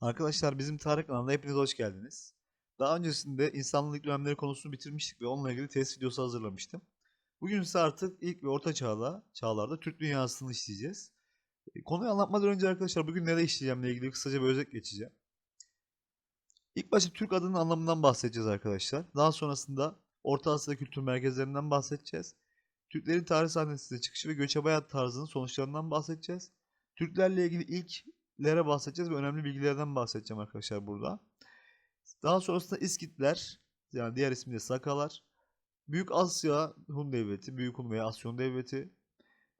Arkadaşlar bizim Tarık kanalına hepiniz hoş geldiniz. Daha öncesinde insanlık ilk dönemleri konusunu bitirmiştik ve onunla ilgili test videosu hazırlamıştım. Bugün ise artık ilk ve orta çağda, çağlarda Türk dünyasını işleyeceğiz. E, Konuyu anlatmadan önce arkadaşlar bugün nereye işleyeceğimle ilgili kısaca bir özet geçeceğim. İlk başta Türk adının anlamından bahsedeceğiz arkadaşlar. Daha sonrasında Orta Asya kültür merkezlerinden bahsedeceğiz. Türklerin tarih sahnesine çıkışı ve göçebe hayat tarzının sonuçlarından bahsedeceğiz. Türklerle ilgili ilklere bahsedeceğiz ve önemli bilgilerden bahsedeceğim arkadaşlar burada. Daha sonrasında İskitler, yani diğer ismiyle Sakalar, Büyük Asya Hun Devleti, Büyük Hun veya Asyon Devleti.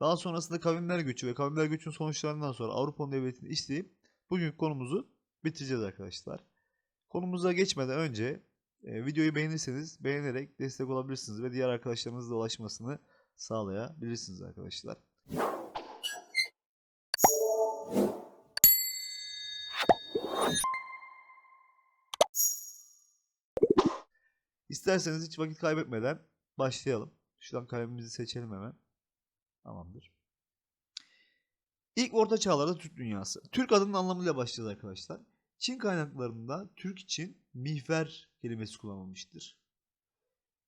Daha sonrasında kavimler göçü ve kavimler göçünün sonuçlarından sonra Avrupa Devleti'ni işleyip bugün konumuzu bitireceğiz arkadaşlar. Konumuza geçmeden önce e, videoyu beğenirseniz beğenerek destek olabilirsiniz ve diğer arkadaşlarınızla ulaşmasını sağlayabilirsiniz arkadaşlar. İsterseniz hiç vakit kaybetmeden başlayalım. Şuradan kalemimizi seçelim hemen. Tamamdır. İlk orta çağlarda Türk dünyası. Türk adının anlamıyla başlayacağız arkadaşlar. Çin kaynaklarında Türk için mihver kelimesi kullanılmıştır.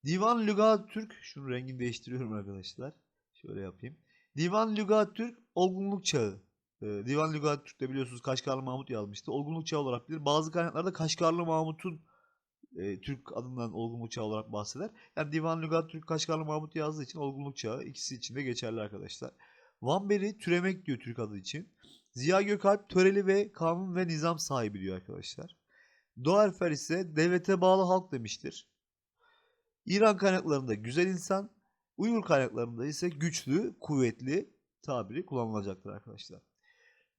Divan Lügat Türk, şunun rengini değiştiriyorum arkadaşlar. Şöyle yapayım. Divan Lügat Türk olgunluk çağı. Ee, Divan Lügat Türk'te biliyorsunuz Kaşgarlı Mahmut yazmıştı. Olgunluk çağı olarak bilir. Bazı kaynaklarda Kaşgarlı Mahmut'un e, Türk adından olgunluk çağı olarak bahseder. Yani Divan Lügat Türk Kaşgarlı Mahmut yazdığı için olgunluk çağı ikisi için de geçerli arkadaşlar. Vanberi türemek diyor Türk adı için. Ziya Gökalp töreli ve kanun ve nizam sahibi diyor arkadaşlar. Doğerfer ise devlete bağlı halk demiştir. İran kaynaklarında güzel insan, Uygur kaynaklarında ise güçlü, kuvvetli tabiri kullanılacaktır arkadaşlar.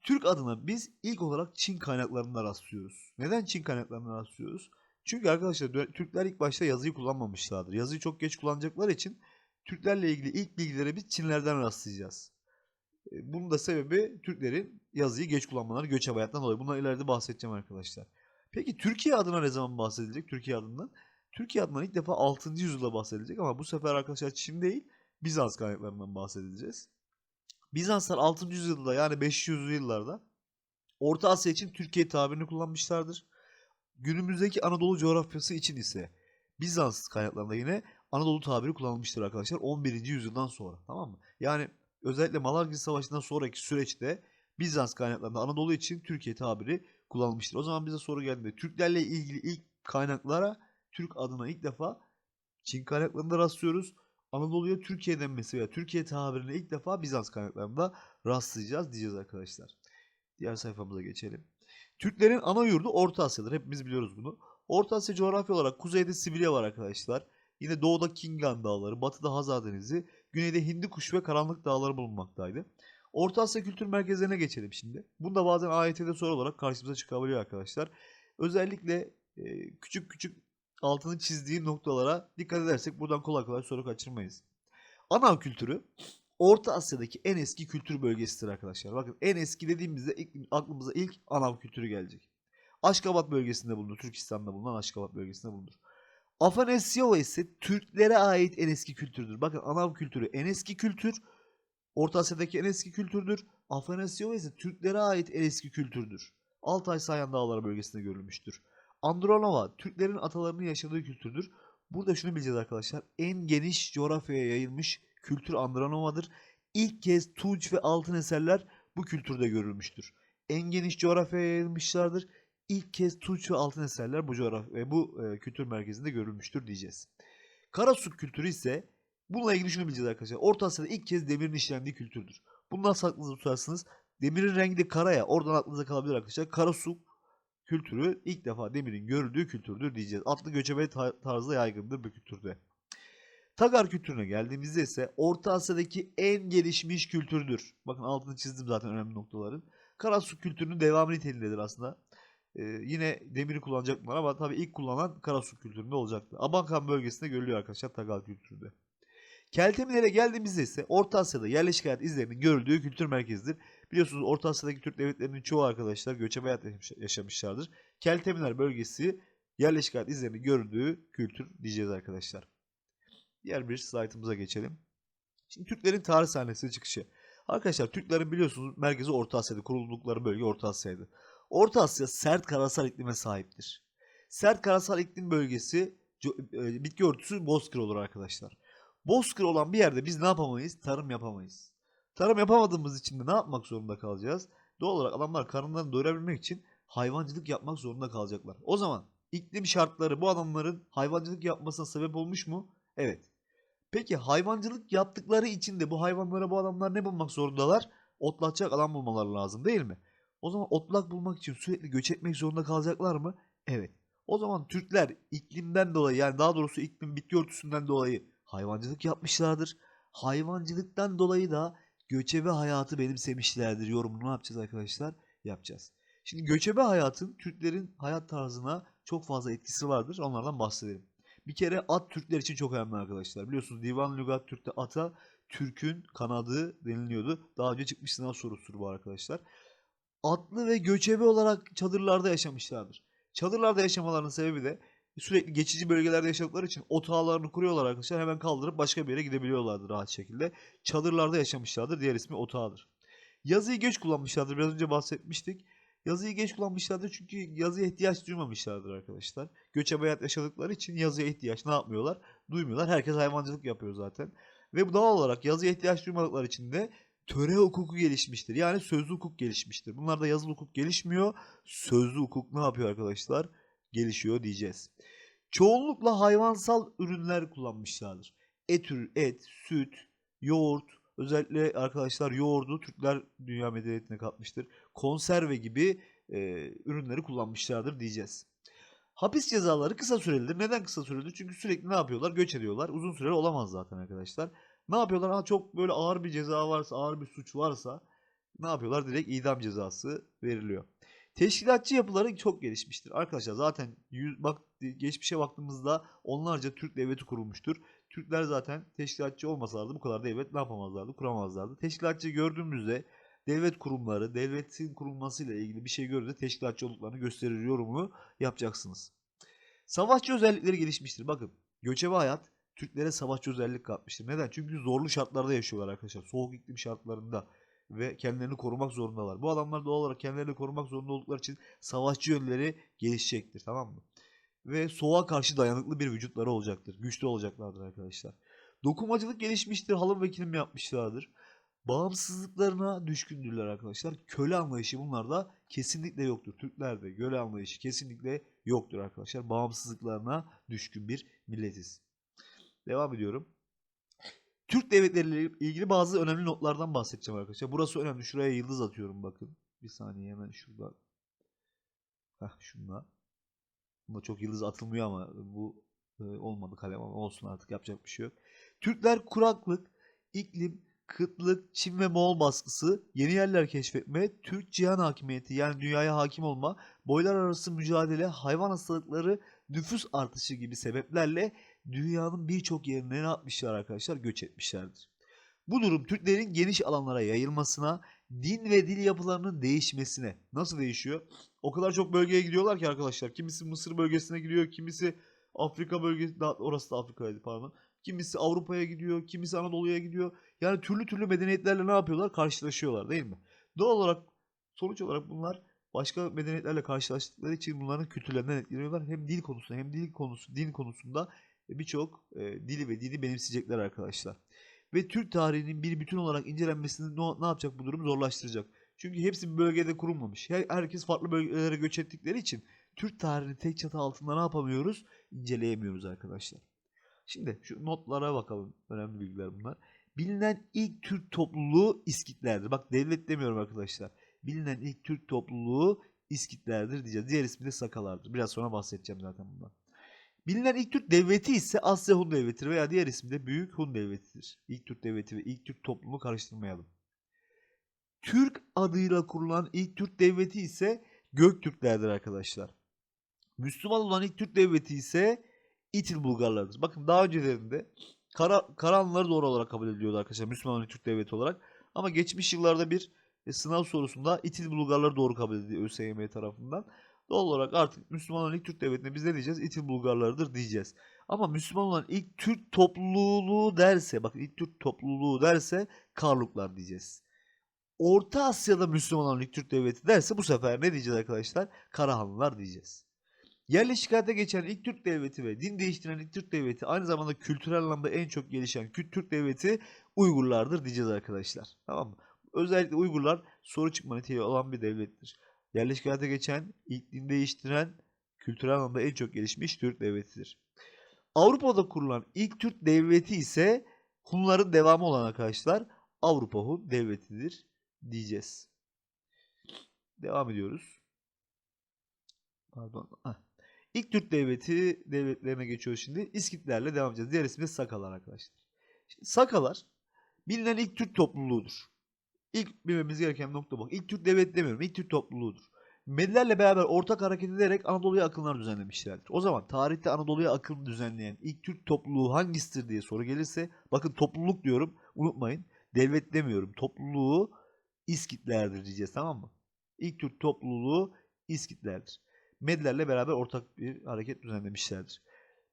Türk adına biz ilk olarak Çin kaynaklarında rastlıyoruz. Neden Çin kaynaklarında rastlıyoruz? Çünkü arkadaşlar Türkler ilk başta yazıyı kullanmamışlardır. Yazıyı çok geç kullanacakları için Türklerle ilgili ilk bilgilere biz Çinlerden rastlayacağız. E, Bunun da sebebi Türklerin yazıyı geç kullanmaları göçebe hayattan dolayı. Bundan ileride bahsedeceğim arkadaşlar. Peki Türkiye adına ne zaman bahsedilecek? Türkiye adından. Türkiye adından ilk defa 6. yüzyılda bahsedilecek ama bu sefer arkadaşlar Çin değil Bizans kaynaklarından bahsedeceğiz. Bizanslar 6. yüzyılda yani 500'lü yıllarda Orta Asya için Türkiye tabirini kullanmışlardır. Günümüzdeki Anadolu coğrafyası için ise Bizans kaynaklarında yine Anadolu tabiri kullanılmıştır arkadaşlar 11. yüzyıldan sonra tamam mı? Yani özellikle Malazgirt Savaşı'ndan sonraki süreçte Bizans kaynaklarında Anadolu için Türkiye tabiri kullanılmıştır. O zaman bize soru geldiğinde Türklerle ilgili ilk kaynaklara Türk adına ilk defa Çin kaynaklarında rastlıyoruz. Anadolu'ya Türkiye denmesi veya Türkiye tabirine ilk defa Bizans kaynaklarında rastlayacağız diyeceğiz arkadaşlar. Diğer sayfamıza geçelim. Türklerin ana yurdu Orta Asya'dır. Hepimiz biliyoruz bunu. Orta Asya coğrafya olarak kuzeyde Sibirya var arkadaşlar. Yine doğuda Kingan Dağları, batıda Hazar Denizi, güneyde Hindikuş ve Karanlık Dağları bulunmaktaydı. Orta Asya kültür merkezlerine geçelim şimdi. Bunda bazen AYT'de soru olarak karşımıza çıkabiliyor arkadaşlar. Özellikle e, küçük küçük altını çizdiği noktalara dikkat edersek buradan kolay kolay soru kaçırmayız. Anav kültürü Orta Asya'daki en eski kültür bölgesidir arkadaşlar. Bakın en eski dediğimizde ilk, aklımıza ilk Anav kültürü gelecek. Aşkabat bölgesinde bulunur. Türkistan'da bulunan Aşkabat bölgesinde bulunur. Afanasiyova ise Türklere ait en eski kültürdür. Bakın Anav kültürü en eski kültür. Orta Asya'daki en eski kültürdür. Afanasiyova ise Türklere ait en eski kültürdür. Altay Sayan Dağları bölgesinde görülmüştür. Andronova Türklerin atalarının yaşadığı kültürdür. Burada şunu bileceğiz arkadaşlar. En geniş coğrafyaya yayılmış kültür Andronova'dır. İlk kez tunç ve altın eserler bu kültürde görülmüştür. En geniş coğrafyaya yayılmışlardır. İlk kez tunç ve altın eserler bu coğrafya bu e, kültür merkezinde görülmüştür diyeceğiz. Karasuk kültürü ise bununla ilgili şunu bileceğiz arkadaşlar. Orta Asya'da ilk kez demirin işlendiği kültürdür. Bunu nasıl aklınızda tutarsınız? Demirin rengi de kara ya. Oradan aklınıza kalabilir arkadaşlar. Karasuk kültürü ilk defa demirin görüldüğü kültürdür diyeceğiz. Atlı göçebe ta- tarzda yaygındır bu kültürde. Tagar kültürüne geldiğimizde ise Orta Asya'daki en gelişmiş kültürdür. Bakın altını çizdim zaten önemli noktaların. Karasuk kültürünün devamı niteliğindedir aslında. Ee, yine demiri kullanacaklar ama tabii ilk kullanan Karasuk kültüründe olacaktı. Abankan bölgesinde görülüyor arkadaşlar Tagar kültüründe. Keltemilere geldiğimizde ise Orta Asya'da yerleşik hayat izlerinin görüldüğü kültür merkezidir. Biliyorsunuz Orta Asya'daki Türk devletlerinin çoğu arkadaşlar göçebe hayat yaşamış- yaşamışlardır. Keltemiler bölgesi yerleşik hayat izlerinin görüldüğü kültür diyeceğiz arkadaşlar. Diğer bir slaytımıza geçelim. Şimdi Türklerin tarih sahnesine çıkışı. Arkadaşlar Türklerin biliyorsunuz merkezi Orta Asya'da. Kuruldukları bölge Orta Asya'ydı. Orta Asya sert karasal iklime sahiptir. Sert karasal iklim bölgesi e, bitki örtüsü bozkır olur arkadaşlar. Bozkır olan bir yerde biz ne yapamayız? Tarım yapamayız. Tarım yapamadığımız için de ne yapmak zorunda kalacağız? Doğal olarak adamlar karınlarını doyurabilmek için hayvancılık yapmak zorunda kalacaklar. O zaman iklim şartları bu adamların hayvancılık yapmasına sebep olmuş mu? Evet. Peki hayvancılık yaptıkları için de bu hayvanlara bu adamlar ne bulmak zorundalar? Otlatacak alan bulmaları lazım değil mi? O zaman otlak bulmak için sürekli göç etmek zorunda kalacaklar mı? Evet. O zaman Türkler iklimden dolayı yani daha doğrusu iklim bitki örtüsünden dolayı hayvancılık yapmışlardır. Hayvancılıktan dolayı da göçebe hayatı benimsemişlerdir. Yorumunu ne yapacağız arkadaşlar? Yapacağız. Şimdi göçebe hayatın Türklerin hayat tarzına çok fazla etkisi vardır. Onlardan bahsedelim. Bir kere at Türkler için çok önemli arkadaşlar. Biliyorsunuz Divan Lügat Türk'te ata Türk'ün kanadı deniliyordu. Daha önce çıkmış sınav sorusudur bu arkadaşlar. Atlı ve göçebe olarak çadırlarda yaşamışlardır. Çadırlarda yaşamalarının sebebi de sürekli geçici bölgelerde yaşadıkları için otağlarını kuruyorlar arkadaşlar. Hemen kaldırıp başka bir yere gidebiliyorlardı rahat şekilde. Çadırlarda yaşamışlardır. Diğer ismi otağıdır. Yazıyı geç kullanmışlardır. Biraz önce bahsetmiştik. Yazıyı geç kullanmışlardır çünkü yazıya ihtiyaç duymamışlardır arkadaşlar. Göçebe hayat yaşadıkları için yazıya ihtiyaç ne yapmıyorlar? Duymuyorlar. Herkes hayvancılık yapıyor zaten. Ve bu doğal olarak yazıya ihtiyaç duymadıkları için de töre hukuku gelişmiştir. Yani sözlü hukuk gelişmiştir. Bunlarda yazılı hukuk gelişmiyor. Sözlü hukuk ne yapıyor arkadaşlar? Gelişiyor diyeceğiz. Çoğunlukla hayvansal ürünler kullanmışlardır. Et, et, süt, yoğurt, özellikle arkadaşlar yoğurdu Türkler dünya medeniyetine katmıştır. Konserve gibi e, ürünleri kullanmışlardır diyeceğiz. Hapis cezaları kısa sürelidir. Neden kısa sürelidir? Çünkü sürekli ne yapıyorlar? Göç ediyorlar. Uzun süreli olamaz zaten arkadaşlar. Ne yapıyorlar? Ha, çok böyle ağır bir ceza varsa, ağır bir suç varsa ne yapıyorlar? Direkt idam cezası veriliyor. Teşkilatçı yapıları çok gelişmiştir. Arkadaşlar zaten yüz, bak, geçmişe baktığımızda onlarca Türk devleti kurulmuştur. Türkler zaten teşkilatçı olmasalardı bu kadar devlet ne yapamazlardı? Kuramazlardı. Teşkilatçı gördüğümüzde devlet kurumları, devletin kurulmasıyla ilgili bir şey gördüğünüzde teşkilatçı olduklarını gösterir yorumunu yapacaksınız. Savaşçı özellikleri gelişmiştir. Bakın göçebe hayat Türklere savaşçı özellik katmıştır. Neden? Çünkü zorlu şartlarda yaşıyorlar arkadaşlar. Soğuk iklim şartlarında ve kendilerini korumak zorundalar. Bu adamlar doğal olarak kendilerini korumak zorunda oldukları için savaşçı yönleri gelişecektir. Tamam mı? Ve soğuğa karşı dayanıklı bir vücutları olacaktır. Güçlü olacaklardır arkadaşlar. Dokumacılık gelişmiştir. Halı ve kilim yapmışlardır. Bağımsızlıklarına düşkündürler arkadaşlar. Köle anlayışı bunlarda kesinlikle yoktur. Türklerde köle anlayışı kesinlikle yoktur arkadaşlar. Bağımsızlıklarına düşkün bir milletiz. Devam ediyorum. Türk devletleriyle ilgili bazı önemli notlardan bahsedeceğim arkadaşlar. Burası önemli. Şuraya yıldız atıyorum bakın. Bir saniye hemen şuradan. Heh şunla. Bunda çok yıldız atılmıyor ama bu e, olmadı kalem ama olsun artık yapacak bir şey yok. Türkler kuraklık, iklim, kıtlık, Çin ve Moğol baskısı, yeni yerler keşfetme, Türk cihan hakimiyeti yani dünyaya hakim olma, boylar arası mücadele, hayvan hastalıkları, nüfus artışı gibi sebeplerle dünyanın birçok yerine ne yapmışlar arkadaşlar? Göç etmişlerdir. Bu durum Türklerin geniş alanlara yayılmasına, din ve dil yapılarının değişmesine. Nasıl değişiyor? O kadar çok bölgeye gidiyorlar ki arkadaşlar. Kimisi Mısır bölgesine gidiyor, kimisi Afrika bölgesi, orası da Afrika'ydı pardon. Kimisi Avrupa'ya gidiyor, kimisi Anadolu'ya gidiyor. Yani türlü türlü medeniyetlerle ne yapıyorlar? Karşılaşıyorlar değil mi? Doğal olarak, sonuç olarak bunlar başka medeniyetlerle karşılaştıkları için bunların kültürlerinden etkileniyorlar. Hem dil konusunda hem dil konusu, din konusunda birçok e, dili ve dini benimseyecekler arkadaşlar. Ve Türk tarihinin bir bütün olarak incelenmesini ne, ne yapacak bu durum? Zorlaştıracak. Çünkü hepsi bir bölgede kurulmamış. Her, herkes farklı bölgelere göç ettikleri için Türk tarihini tek çatı altında ne yapamıyoruz? İnceleyemiyoruz arkadaşlar. Şimdi şu notlara bakalım. Önemli bilgiler bunlar. Bilinen ilk Türk topluluğu İskitlerdir. Bak devlet demiyorum arkadaşlar. Bilinen ilk Türk topluluğu İskitlerdir diyeceğiz. Diğer ismi de Sakalardır. Biraz sonra bahsedeceğim zaten bundan. Bilinen ilk Türk devleti ise Asya Hun Devleti'dir veya diğer ismi de Büyük Hun Devleti'dir. İlk Türk devleti ve ilk Türk topluluğu karıştırmayalım. Türk adıyla kurulan ilk Türk devleti ise Göktürklerdir arkadaşlar. Müslüman olan ilk Türk devleti ise İtil Bulgarlardır. Bakın daha öncelerinde Kara, Karahanlıları doğru olarak kabul ediliyordu arkadaşlar Müslüman ilk Türk devleti olarak. Ama geçmiş yıllarda bir e, sınav sorusunda İtil Bulgarları doğru kabul edildi ÖSYM tarafından. Doğal olarak artık Müslüman olan ilk Türk devletine biz ne diyeceğiz? İtil Bulgarlarıdır diyeceğiz. Ama Müslüman olan ilk Türk topluluğu derse, bakın ilk Türk topluluğu derse Karluklar diyeceğiz. Orta Asya'da Müslüman olan ilk Türk devleti derse bu sefer ne diyeceğiz arkadaşlar? Karahanlılar diyeceğiz. Yerleşik geçen ilk Türk devleti ve din değiştiren ilk Türk devleti aynı zamanda kültürel anlamda en çok gelişen Türk devleti Uygurlardır diyeceğiz arkadaşlar. Tamam mı? Özellikle Uygurlar soru çıkma niteliği olan bir devlettir. Yerleşik hayata geçen, ilk din değiştiren, kültürel anlamda en çok gelişmiş Türk devletidir. Avrupa'da kurulan ilk Türk devleti ise Hunların devamı olan arkadaşlar Avrupa Hun devletidir diyeceğiz. Devam ediyoruz. Pardon. Heh. İlk Türk devleti devletlerine geçiyoruz şimdi. İskitlerle devam edeceğiz. Diğer ismi Sakalar arkadaşlar. Şimdi Sakalar bilinen ilk Türk topluluğudur. İlk bilmemiz gereken nokta bu. İlk Türk devleti demiyorum. İlk Türk topluluğudur. Medilerle beraber ortak hareket ederek Anadolu'ya akınlar düzenlemişlerdir. O zaman tarihte Anadolu'ya akın düzenleyen ilk Türk topluluğu hangisidir diye soru gelirse bakın topluluk diyorum unutmayın. Devlet demiyorum. Topluluğu İskitlerdir diyeceğiz tamam mı? İlk Türk topluluğu İskitlerdir. Medilerle beraber ortak bir hareket düzenlemişlerdir.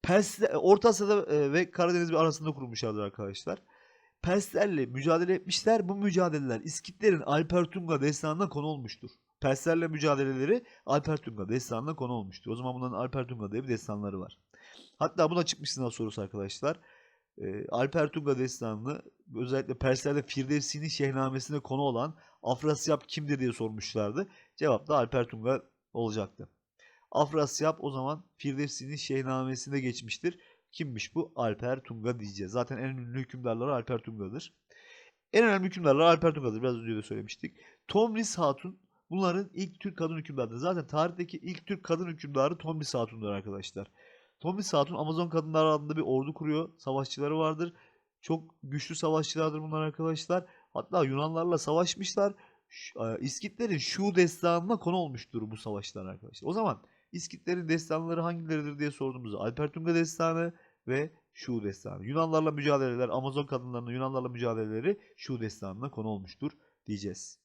Persler, Orta Asya'da e, ve Karadeniz arasında kurulmuşlardır arkadaşlar. Perslerle mücadele etmişler. Bu mücadeleler İskitlerin Alpertunga destanına konu olmuştur. Perslerle mücadeleleri Alpertunga destanına konu olmuştur. O zaman bunların Alpertunga diye bir destanları var. Hatta buna çıkmış sınav sorusu arkadaşlar. Ee, Alpertunga destanını özellikle Persler'de Firdevsi'nin şehnamesine konu olan Afrasyap kimdir diye sormuşlardı. Cevap da Alpertunga olacaktı. Afrasyap o zaman Firdevsi'nin şehnamesinde geçmiştir. Kimmiş bu? Alper Tunga diyeceğiz. Zaten en ünlü hükümdarları Alper Tunga'dır. En önemli hükümdarlar Alper Tunga'dır. Biraz önce de söylemiştik. Tomris Hatun bunların ilk Türk kadın hükümdarıdır. Zaten tarihteki ilk Türk kadın hükümdarı Tomris Hatun'dur arkadaşlar. Tomris Hatun Amazon Kadınlar adında bir ordu kuruyor. Savaşçıları vardır. Çok güçlü savaşçılardır bunlar arkadaşlar. Hatta Yunanlarla savaşmışlar. E, İskitlerin şu destanına konu olmuştur bu savaşlar arkadaşlar. O zaman İskitlerin destanları hangileridir diye sorduğumuzda Alpertunga destanı ve şu destanı. Yunanlarla mücadeleler, Amazon kadınlarının Yunanlarla mücadeleleri şu destanına konu olmuştur diyeceğiz.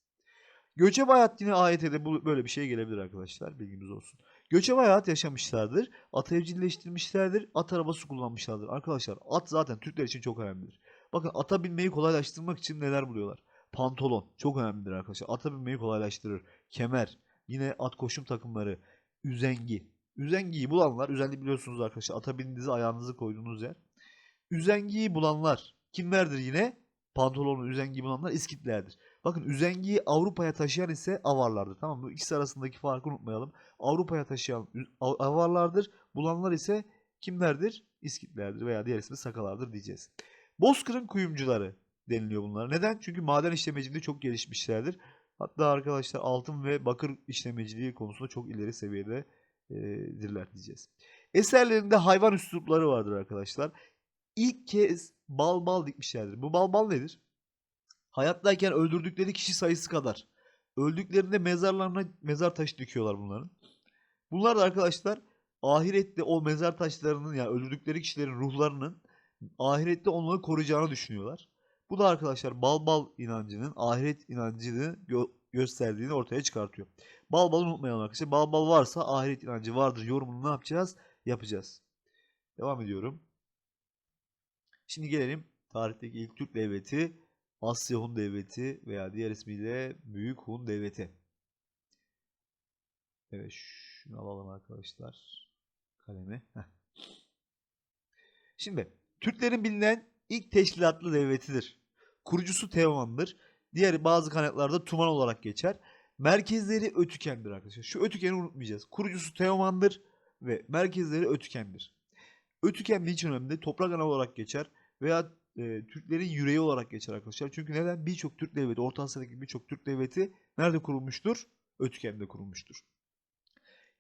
Göçebe hayat yine AYT'de bu böyle bir şey gelebilir arkadaşlar. Bilgimiz olsun. Göçebe hayat yaşamışlardır. At evcilleştirmişlerdir. At arabası kullanmışlardır. Arkadaşlar at zaten Türkler için çok önemlidir. Bakın ata binmeyi kolaylaştırmak için neler buluyorlar? Pantolon çok önemlidir arkadaşlar. Ata binmeyi kolaylaştırır. Kemer, yine at koşum takımları, üzengi. Üzengiyi bulanlar, üzengi biliyorsunuz arkadaşlar. Ata bindiğinizi ayağınızı koyduğunuz yer. Üzengiyi bulanlar kimlerdir yine? Pantolonu üzengiyi bulanlar İskitlerdir. Bakın üzengiyi Avrupa'ya taşıyan ise avarlardır. Tamam mı? İkisi arasındaki farkı unutmayalım. Avrupa'ya taşıyan avarlardır. Bulanlar ise kimlerdir? İskitlerdir veya diğer ismi Sakalardır diyeceğiz. Bozkır'ın kuyumcuları deniliyor bunlara. Neden? Çünkü maden işlemeciliğinde çok gelişmişlerdir. Hatta arkadaşlar altın ve bakır işlemeciliği konusunda çok ileri seviyede dirler diyeceğiz. Eserlerinde hayvan üslupları vardır arkadaşlar. İlk kez bal bal dikmişlerdir. Bu bal bal nedir? Hayattayken öldürdükleri kişi sayısı kadar. Öldüklerinde mezarlarına mezar taşı dikiyorlar bunların. Bunlar da arkadaşlar ahirette o mezar taşlarının yani öldürdükleri kişilerin ruhlarının ahirette onları koruyacağını düşünüyorlar. Bu da arkadaşlar bal bal inancının ahiret inancını gö- gösterdiğini ortaya çıkartıyor. Bal bal unutmayalım arkadaşlar. Bal bal varsa ahiret inancı vardır yorumunu ne yapacağız? Yapacağız. Devam ediyorum. Şimdi gelelim tarihteki ilk Türk devleti Asya Hun Devleti veya diğer ismiyle Büyük Hun Devleti. Evet şunu alalım arkadaşlar. Kalemi. Şimdi Türklerin bilinen ilk teşkilatlı devletidir. Kurucusu Teoman'dır. Diğer bazı kaynaklarda Tuman olarak geçer. Merkezleri Ötüken'dir arkadaşlar. Şu Ötüken'i unutmayacağız. Kurucusu Teoman'dır ve merkezleri Ötüken'dir. Ötüken niçin önemli? Toprak ana olarak geçer veya e, Türklerin yüreği olarak geçer arkadaşlar. Çünkü neden? Birçok Türk devleti, Orta Asya'daki birçok Türk devleti nerede kurulmuştur? Ötüken'de kurulmuştur.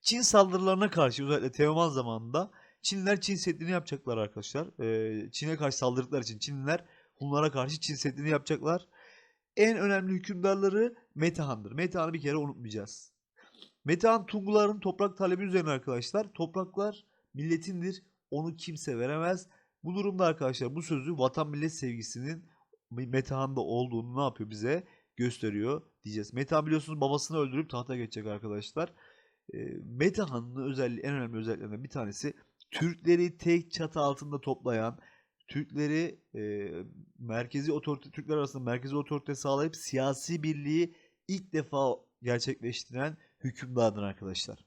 Çin saldırılarına karşı özellikle Teoman zamanında Çinliler Çin Seddi'ni yapacaklar arkadaşlar. Ee, Çin'e karşı saldırdıkları için Çinliler Hunlara karşı Çin Seddi'ni yapacaklar. En önemli hükümdarları Metehan'dır. Metehan'ı bir kere unutmayacağız. Metehan Tunguların toprak talebi üzerine arkadaşlar. Topraklar milletindir. Onu kimse veremez. Bu durumda arkadaşlar bu sözü vatan millet sevgisinin Metehan'da olduğunu ne yapıyor bize gösteriyor diyeceğiz. Metehan biliyorsunuz babasını öldürüp tahta geçecek arkadaşlar. E, Metehan'ın özelliği en önemli özelliklerinden bir tanesi Türkleri tek çatı altında toplayan, Türkleri e, merkezi otorite Türkler arasında merkezi otorite sağlayıp siyasi birliği ilk defa gerçekleştiren hükümdardır arkadaşlar.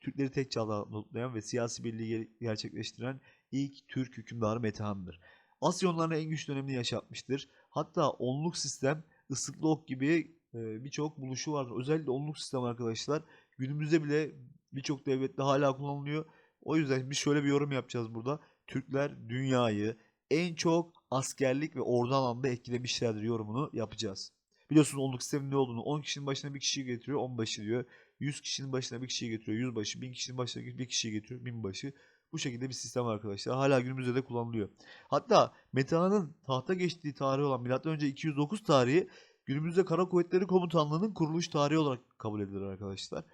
Türkleri tek çağda notlayan ve siyasi birliği ge- gerçekleştiren ilk Türk hükümdarı Metehan'dır. Asyonların en güçlü dönemini yaşatmıştır. Hatta onluk sistem, ıslıklı ok gibi e, birçok buluşu vardır. Özellikle onluk sistem arkadaşlar günümüzde bile birçok devlette hala kullanılıyor. O yüzden biz şöyle bir yorum yapacağız burada. Türkler dünyayı en çok askerlik ve ordu anlamda etkilemişlerdir yorumunu yapacağız. Biliyorsunuz onluk sistemin ne olduğunu 10 kişinin başına bir kişiyi getiriyor 10 başı diyor. 100 kişinin başına bir kişiyi getiriyor 100 başı. 1000 kişinin başına bir kişiyi getiriyor 1000 başı. Bu şekilde bir sistem arkadaşlar. Hala günümüzde de kullanılıyor. Hatta Metehan'ın tahta geçtiği tarih olan M.Ö. 209 tarihi günümüzde Kara Kuvvetleri Komutanlığı'nın kuruluş tarihi olarak kabul edilir arkadaşlar.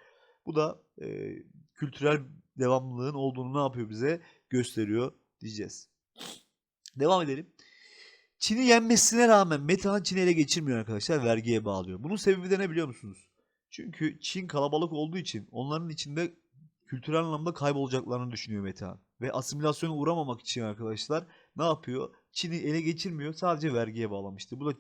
Bu da e, kültürel devamlılığın olduğunu ne yapıyor bize gösteriyor diyeceğiz. Devam edelim. Çin'i yenmesine rağmen Metehan Çin'i ele geçirmiyor arkadaşlar. Vergiye bağlıyor. Bunun sebebi de ne biliyor musunuz? Çünkü Çin kalabalık olduğu için onların içinde kültürel anlamda kaybolacaklarını düşünüyor Metehan. Ve asimilasyona uğramamak için arkadaşlar ne yapıyor? Çin'i ele geçirmiyor. Sadece vergiye bağlamıştı. Bu da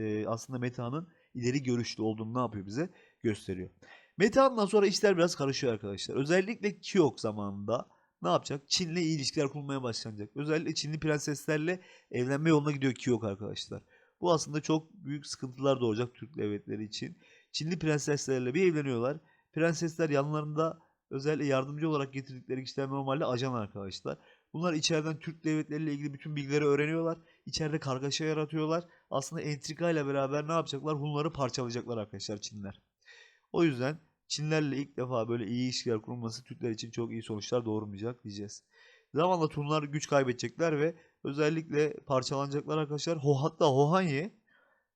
e, aslında Metehan'ın ileri görüşlü olduğunu ne yapıyor bize? Gösteriyor. Metehan'dan sonra işler biraz karışıyor arkadaşlar. Özellikle Kiok zamanında ne yapacak? Çin'le iyi ilişkiler kurmaya başlanacak. Özellikle Çinli prenseslerle evlenme yoluna gidiyor Kiok arkadaşlar. Bu aslında çok büyük sıkıntılar doğuracak Türk devletleri için. Çinli prenseslerle bir evleniyorlar. Prensesler yanlarında özellikle yardımcı olarak getirdikleri kişiler normalde ajan arkadaşlar. Bunlar içeriden Türk devletleriyle ilgili bütün bilgileri öğreniyorlar. İçeride kargaşa yaratıyorlar. Aslında entrika ile beraber ne yapacaklar? Hunları parçalayacaklar arkadaşlar Çinler. O yüzden Çinlerle ilk defa böyle iyi ilişkiler kurulması Türkler için çok iyi sonuçlar doğurmayacak diyeceğiz. Zamanla Hunlar güç kaybedecekler ve özellikle parçalanacaklar arkadaşlar. Ho, hatta Hohanye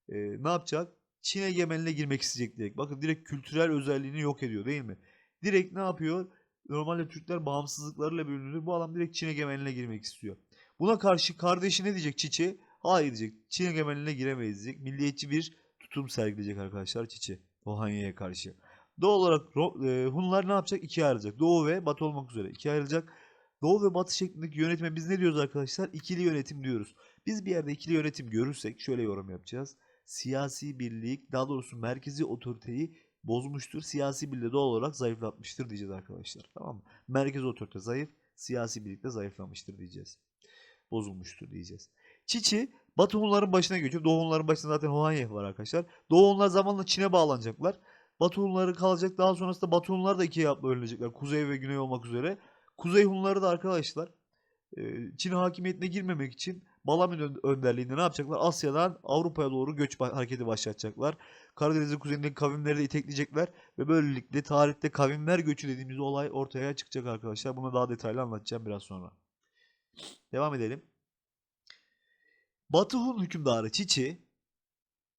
e, ne yapacak? Çin egemenliğine girmek isteyecek direkt. Bakın direkt kültürel özelliğini yok ediyor değil mi? Direkt ne yapıyor? Normalde Türkler bağımsızlıklarıyla bölünür. Bu adam direkt Çin egemenliğine girmek istiyor. Buna karşı kardeşi ne diyecek Çiçi? Hayır diyecek. Çin egemenliğine giremeyiz diyecek. Milliyetçi bir tutum sergileyecek arkadaşlar Çiçi. Ohanye'ye karşı. Doğal olarak e, Hunlar ne yapacak? İkiye ayrılacak. Doğu ve Batı olmak üzere. ikiye ayrılacak. Doğu ve Batı şeklindeki yönetime biz ne diyoruz arkadaşlar? İkili yönetim diyoruz. Biz bir yerde ikili yönetim görürsek şöyle yorum yapacağız. Siyasi birlik, daha doğrusu merkezi otoriteyi bozmuştur. Siyasi birliği doğal olarak zayıflatmıştır diyeceğiz arkadaşlar. Tamam mı? Merkezi otorite zayıf, siyasi birlik de zayıflamıştır diyeceğiz. Bozulmuştur diyeceğiz. Çiçi Batı Hunların başına geçiyor. Doğu Hunların başında zaten Hoanye var arkadaşlar. Doğu Hunlar zamanla Çin'e bağlanacaklar. Batı Hunları kalacak. Daha sonrasında Batı Hunlar da ikiye bölünecekler. Kuzey ve güney olmak üzere. Kuzey Hunları da arkadaşlar e, Çin hakimiyetine girmemek için Balamin ön- önderliğinde ne yapacaklar? Asya'dan Avrupa'ya doğru göç hareketi başlatacaklar. Karadeniz'in kuzeyindeki kavimleri de itekleyecekler ve böylelikle tarihte kavimler göçü dediğimiz olay ortaya çıkacak arkadaşlar. Bunu daha detaylı anlatacağım biraz sonra. Devam edelim. Batı Hun hükümdarı Çiçi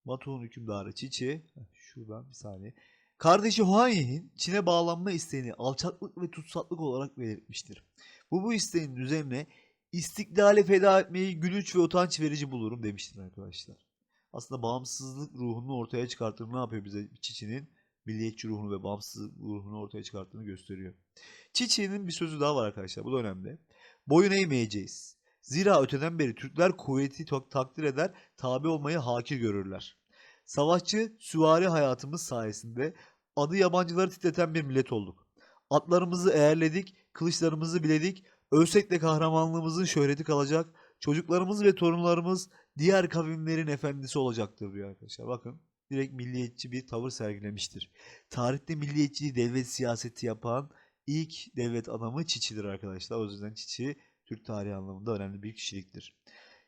Batı Hun hükümdarı Çiçi şuradan bir saniye. Kardeşi Huanye'nin Çin'e bağlanma isteğini alçaklık ve tutsaklık olarak belirtmiştir. Bu bu isteğin üzerine istiklali feda etmeyi gülünç ve utanç verici bulurum demiştir arkadaşlar. Aslında bağımsızlık ruhunu ortaya çıkarttığını ne yapıyor bize Çiçi'nin? Milliyetçi ruhunu ve bağımsızlık ruhunu ortaya çıkarttığını gösteriyor. Çiçi'nin bir sözü daha var arkadaşlar. Bu da önemli. Boyun eğmeyeceğiz. Zira öteden beri Türkler kuvveti tak- takdir eder, tabi olmayı hakir görürler. Savaşçı, süvari hayatımız sayesinde adı yabancıları titreten bir millet olduk. Atlarımızı eğerledik, kılıçlarımızı biledik, ölsek de kahramanlığımızın şöhreti kalacak, çocuklarımız ve torunlarımız diğer kavimlerin efendisi olacaktır diyor arkadaşlar. Bakın direkt milliyetçi bir tavır sergilemiştir. Tarihte milliyetçiliği devlet siyaseti yapan ilk devlet adamı Çiçi'dir arkadaşlar. O yüzden Çiçi Türk tarihi anlamında önemli bir kişiliktir.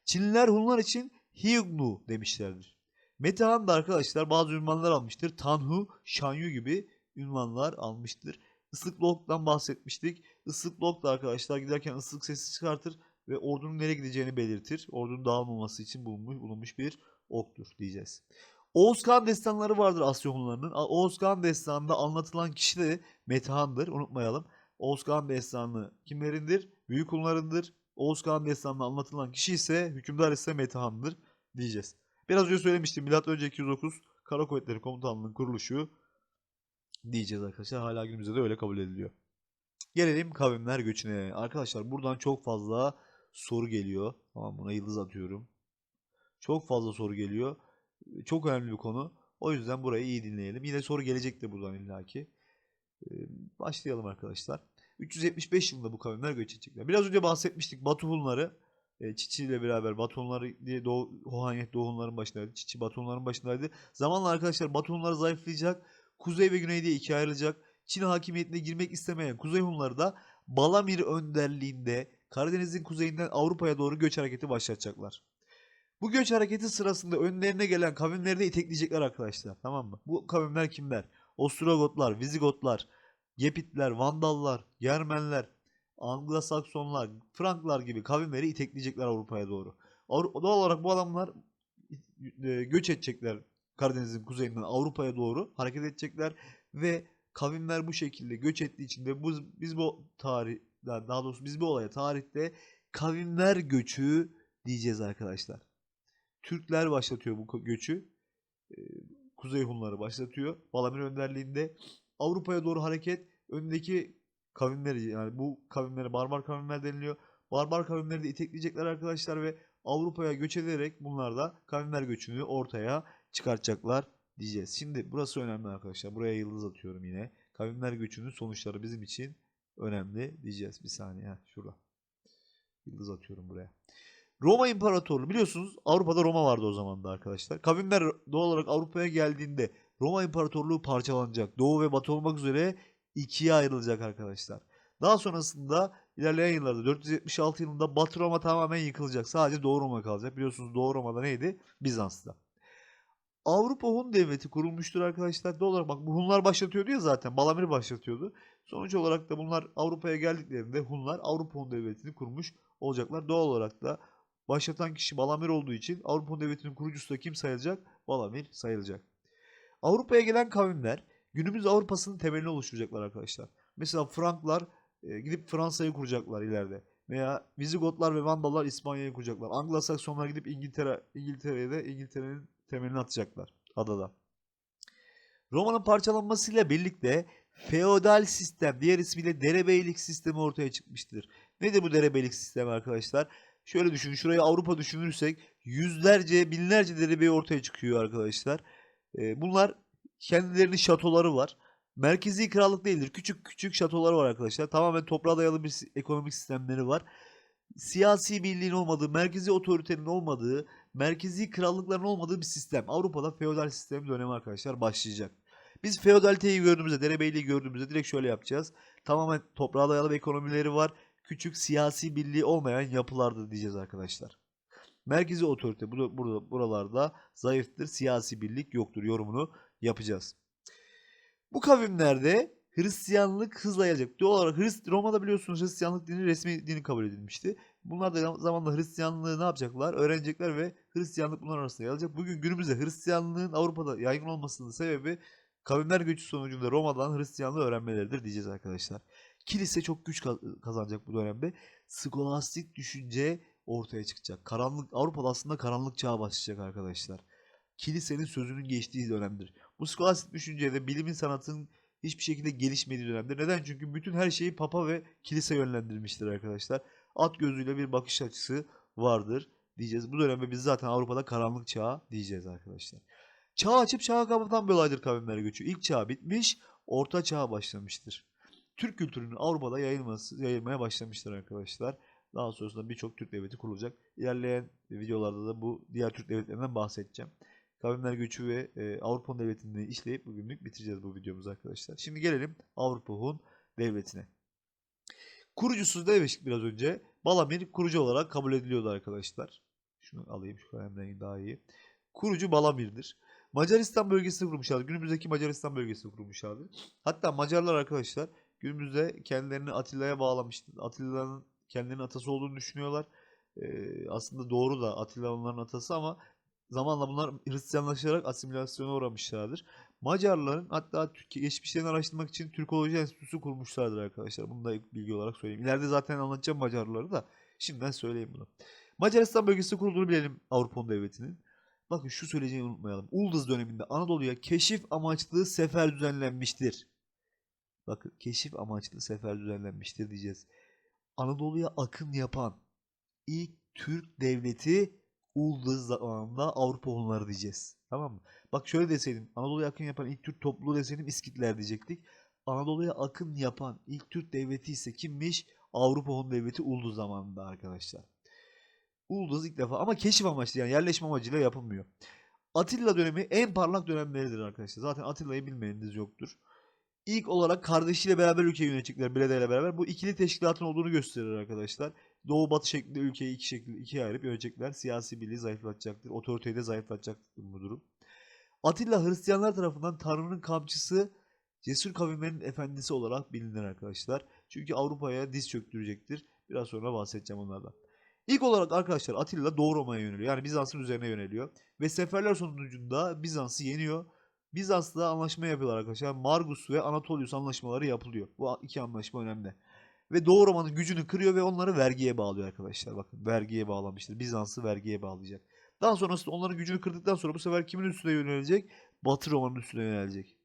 Çinliler Hunlar için Hyugnu demişlerdir. Metehan da arkadaşlar bazı ünvanlar almıştır. Tanhu, Shanyu gibi ünvanlar almıştır. Islıklı oktan bahsetmiştik. Islıklı ok da arkadaşlar giderken ıslık sesi çıkartır ve ordunun nereye gideceğini belirtir. Ordunun dağılmaması için bulunmuş, bulunmuş bir oktur diyeceğiz. Oğuz Kağan destanları vardır Asya Hunlarının. A- Oğuz Kağan destanında anlatılan kişi de Metehan'dır. Unutmayalım. Oğuz Kağan destanı kimlerindir? Büyük Hunlarındır. Oğuz Kağan destanında anlatılan kişi ise hükümdar ise Metehan'dır diyeceğiz. Biraz önce söylemiştim. Milattan önce 209 Kara Kuvvetleri Komutanlığı'nın kuruluşu diyeceğiz arkadaşlar. Hala günümüzde de öyle kabul ediliyor. Gelelim kavimler göçüne. Arkadaşlar buradan çok fazla soru geliyor. Tamam buna yıldız atıyorum. Çok fazla soru geliyor. Çok önemli bir konu. O yüzden burayı iyi dinleyelim. Yine soru gelecektir buradan illaki. Ee, başlayalım arkadaşlar. 375 yılında bu kavimler göç edecekler. Biraz önce bahsetmiştik Batu Hunları. E, Çiçi ile beraber Batu Hunları diye Doğu, Hohanyet Doğu Hunların başındaydı. Çiçi Batu Hunların başındaydı. Zamanla arkadaşlar Batu Hunları zayıflayacak. Kuzey ve Güney diye ikiye ayrılacak. Çin hakimiyetine girmek istemeyen Kuzey Hunları da Balamir önderliğinde Karadeniz'in kuzeyinden Avrupa'ya doğru göç hareketi başlatacaklar. Bu göç hareketi sırasında önlerine gelen kavimleri de itekleyecekler arkadaşlar. Tamam mı? Bu kavimler kimler? Ostrogotlar, Vizigotlar, Gepitler, Vandallar, Germenler, Anglo-Saksonlar, Franklar gibi kavimleri itekleyecekler Avrupa'ya doğru. Doğal olarak bu adamlar e, göç edecekler Karadeniz'in kuzeyinden Avrupa'ya doğru hareket edecekler ve kavimler bu şekilde göç ettiği için de bu, biz bu tarih daha doğrusu biz bu olaya tarihte kavimler göçü diyeceğiz arkadaşlar. Türkler başlatıyor bu göçü. Ee, Kuzey Hunları başlatıyor. Balamir önderliğinde Avrupa'ya doğru hareket öndeki kavimleri yani bu kavimlere barbar kavimler deniliyor. Barbar kavimleri de itekleyecekler arkadaşlar ve Avrupa'ya göç ederek bunlar da kavimler göçünü ortaya çıkartacaklar diyeceğiz. Şimdi burası önemli arkadaşlar. Buraya yıldız atıyorum yine. Kavimler göçünün sonuçları bizim için önemli diyeceğiz. Bir saniye. Şurada. Yıldız atıyorum buraya. Roma İmparatorluğu biliyorsunuz Avrupa'da Roma vardı o zaman da arkadaşlar. Kavimler doğal olarak Avrupa'ya geldiğinde Roma İmparatorluğu parçalanacak. Doğu ve batı olmak üzere ikiye ayrılacak arkadaşlar. Daha sonrasında ilerleyen yıllarda 476 yılında Batı Roma tamamen yıkılacak. Sadece Doğu Roma kalacak. Biliyorsunuz Doğu Roma'da neydi? Bizans'ta. Avrupa Hun Devleti kurulmuştur arkadaşlar. Doğal olarak bak bu Hunlar başlatıyordu ya zaten. Balamir başlatıyordu. Sonuç olarak da bunlar Avrupa'ya geldiklerinde Hunlar Avrupa Hun Devleti'ni kurmuş olacaklar. Doğal olarak da başlatan kişi Balamir olduğu için Avrupa Hun Devleti'nin kurucusu da kim sayılacak? Balamir sayılacak. Avrupa'ya gelen kavimler günümüz Avrupa'sının temelini oluşturacaklar arkadaşlar. Mesela Franklar e, gidip Fransa'yı kuracaklar ileride. Veya Vizigotlar ve Vandallar İspanya'yı kuracaklar. Anglo-Saksonlar gidip İngiltere İngiltere'ye de İngiltere'nin temelini atacaklar adada. Roma'nın parçalanmasıyla birlikte feodal sistem diğer ismiyle derebeylik sistemi ortaya çıkmıştır. Nedir bu derebeylik sistemi arkadaşlar? Şöyle düşünün şurayı Avrupa düşünürsek yüzlerce binlerce derebey ortaya çıkıyor arkadaşlar. Ee, bunlar kendilerinin şatoları var. Merkezi krallık değildir. Küçük küçük şatoları var arkadaşlar. Tamamen toprağa dayalı bir ekonomik sistemleri var. Siyasi birliğin olmadığı, merkezi otoritenin olmadığı, merkezi krallıkların olmadığı bir sistem. Avrupa'da feodal sistem dönemi arkadaşlar başlayacak. Biz feodaliteyi gördüğümüzde, derebeyliği gördüğümüzde direkt şöyle yapacağız. Tamamen toprağa dayalı bir ekonomileri var. Küçük siyasi birliği olmayan yapılardır diyeceğiz arkadaşlar. Merkezi otorite burada buralarda zayıftır. Siyasi birlik yoktur yorumunu yapacağız. Bu kavimlerde Hristiyanlık hızla yayılacak. Doğal olarak Hrist Roma'da biliyorsunuz Hristiyanlık dini resmi dini kabul edilmişti. Bunlar da zamanla Hristiyanlığı ne yapacaklar? Öğrenecekler ve Hristiyanlık bunlar arasında yayılacak. Bugün günümüzde Hristiyanlığın Avrupa'da yaygın olmasının sebebi kavimler göçü sonucunda Roma'dan Hristiyanlığı öğrenmeleridir diyeceğiz arkadaşlar. Kilise çok güç ka- kazanacak bu dönemde. Skolastik düşünce ortaya çıkacak. Karanlık Avrupa'da aslında karanlık çağı başlayacak arkadaşlar. Kilisenin sözünün geçtiği dönemdir. Bu skolastik düşüncede bilimin sanatın hiçbir şekilde gelişmediği dönemdir. Neden? Çünkü bütün her şeyi papa ve kilise yönlendirmiştir arkadaşlar. At gözüyle bir bakış açısı vardır diyeceğiz. Bu dönemde biz zaten Avrupa'da karanlık çağı diyeceğiz arkadaşlar. Çağ açıp çağı kapatan bir olaydır kavimler göçü. İlk çağ bitmiş, orta çağ başlamıştır. Türk kültürünün Avrupa'da yayılması, yayılmaya başlamıştır arkadaşlar. Daha sonrasında birçok Türk devleti kurulacak. İlerleyen videolarda da bu diğer Türk devletlerinden bahsedeceğim. Kavimler göçü ve e, Avrupa Hun Devleti'ni işleyip bugünlük bitireceğiz bu videomuzu arkadaşlar. Şimdi gelelim Avrupa Hun Devleti'ne. Kurucusu demiştik biraz önce. Balamir kurucu olarak kabul ediliyordu arkadaşlar. Şunu alayım şu kalem daha iyi. Kurucu Balamir'dir. Macaristan bölgesini kurmuşlardı. Günümüzdeki Macaristan bölgesini kurmuşlardı. Hatta Macarlar arkadaşlar günümüzde kendilerini Atilla'ya bağlamıştı. Atilla'nın kendilerinin atası olduğunu düşünüyorlar. Ee, aslında doğru da Atilla onların atası ama zamanla bunlar Hristiyanlaşarak asimilasyona uğramışlardır. Macarların hatta Türkiye geçmişlerini araştırmak için Türkoloji Enstitüsü kurmuşlardır arkadaşlar. Bunu da bilgi olarak söyleyeyim. İleride zaten anlatacağım Macarları da. Şimdiden söyleyeyim bunu. Macaristan bölgesi kurulduğunu bilelim Avrupa Hun Devleti'nin. Bakın şu söyleyeceğimi unutmayalım. Ulduz döneminde Anadolu'ya keşif amaçlı sefer düzenlenmiştir. Bakın keşif amaçlı sefer düzenlenmiştir diyeceğiz. Anadolu'ya akın yapan ilk Türk devleti olduğu zamanında Avrupa Hunları diyeceğiz. Tamam mı? Bak şöyle deseydim Anadolu'ya akın yapan ilk Türk topluluğu deseydim İskitler diyecektik. Anadolu'ya akın yapan ilk Türk devleti ise kimmiş? Avrupa Hun devleti Ulduz zamanında arkadaşlar. Ulduz ilk defa ama keşif amaçlı yani yerleşme amacıyla yapılmıyor. Atilla dönemi en parlak dönemleridir arkadaşlar. Zaten Atilla'yı bilmeyeniniz yoktur. İlk olarak kardeşiyle beraber ülkeyi yönetecekler Bilede ile beraber. Bu ikili teşkilatın olduğunu gösterir arkadaşlar. Doğu batı şeklinde ülkeyi iki şekilde ikiye ayırıp yönetecekler. Siyasi birliği zayıflatacaktır. Otoriteyi de zayıflatacaktır bu durum. Atilla Hristiyanlar tarafından Tanrı'nın kamçısı cesur kavimlerin efendisi olarak bilinir arkadaşlar. Çünkü Avrupa'ya diz çöktürecektir. Biraz sonra bahsedeceğim onlardan. İlk olarak arkadaşlar Atilla Doğu Roma'ya yöneliyor. Yani Bizans'ın üzerine yöneliyor. Ve seferler sonucunda Bizans'ı yeniyor. Bizans'la anlaşma yapıyorlar arkadaşlar. Margus ve Anatolius anlaşmaları yapılıyor. Bu iki anlaşma önemli. Ve Doğu Roma'nın gücünü kırıyor ve onları vergiye bağlıyor arkadaşlar. Bakın vergiye bağlamıştır. Bizans'ı vergiye bağlayacak. Daha sonrasında onların gücünü kırdıktan sonra bu sefer kimin üstüne yönelecek? Batı Roma'nın üstüne yönelecek.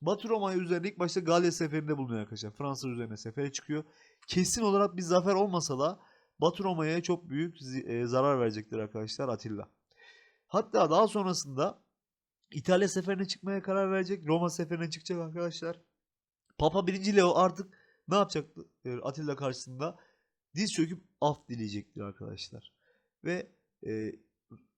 Batı Roma'ya üzerine ilk başta Galya seferinde bulunuyor arkadaşlar. Fransa üzerine sefere çıkıyor. Kesin olarak bir zafer olmasa da Batı Roma'ya çok büyük e, zarar verecektir arkadaşlar Atilla. Hatta daha sonrasında İtalya seferine çıkmaya karar verecek. Roma seferine çıkacak arkadaşlar. Papa 1. Leo artık ne yapacaktı e, Atilla karşısında? Diz çöküp af dileyecektir arkadaşlar. Ve e,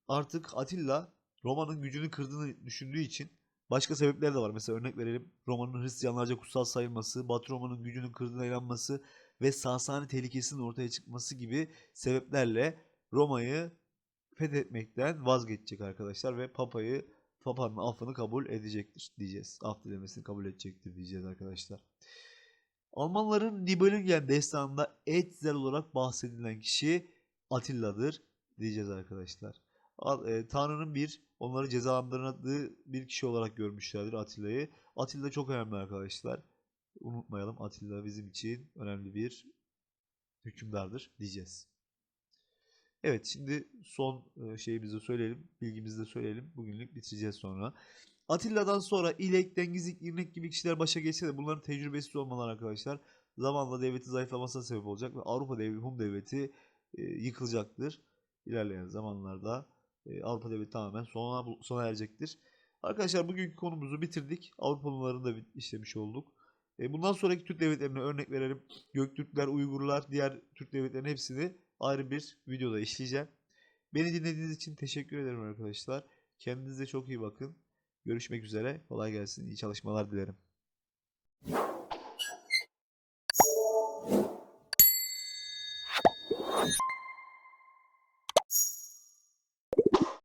artık Atilla Roma'nın gücünü kırdığını düşündüğü için başka sebepler de var. Mesela örnek verelim. Roma'nın Hristiyanlarca kutsal sayılması, Batı Roma'nın gücünün kırdığına inanması ve Sasani tehlikesinin ortaya çıkması gibi sebeplerle Roma'yı fethetmekten vazgeçecek arkadaşlar ve Papa'yı Papa'nın affını kabul edecektir diyeceğiz. Af dilemesini kabul edecektir diyeceğiz arkadaşlar. Almanların Nibelungen destanında Etzel olarak bahsedilen kişi Atilla'dır diyeceğiz arkadaşlar. E, Tanrı'nın bir onları cezalandırdığı bir kişi olarak görmüşlerdir Atilla'yı. Atilla çok önemli arkadaşlar. Unutmayalım Atilla bizim için önemli bir hükümdardır diyeceğiz. Evet şimdi son e, şeyimizi söyleyelim. Bilgimizi de söyleyelim. Bugünlük bitireceğiz sonra. Atilla'dan sonra İlek, Dengizlik, İrnek gibi kişiler başa geçse de bunların tecrübesiz olmaları arkadaşlar zamanla devleti zayıflamasına sebep olacak ve Avrupa devleti, Hun devleti e, yıkılacaktır. İlerleyen zamanlarda e, Avrupa devleti tamamen sona, sona erecektir. Arkadaşlar bugünkü konumuzu bitirdik. Avrupa Hunlarını da işlemiş olduk. E, bundan sonraki Türk devletlerine örnek verelim. Göktürkler, Uygurlar, diğer Türk devletlerinin hepsini ayrı bir videoda işleyeceğim. Beni dinlediğiniz için teşekkür ederim arkadaşlar. Kendinize çok iyi bakın. Görüşmek üzere. Kolay gelsin. İyi çalışmalar dilerim.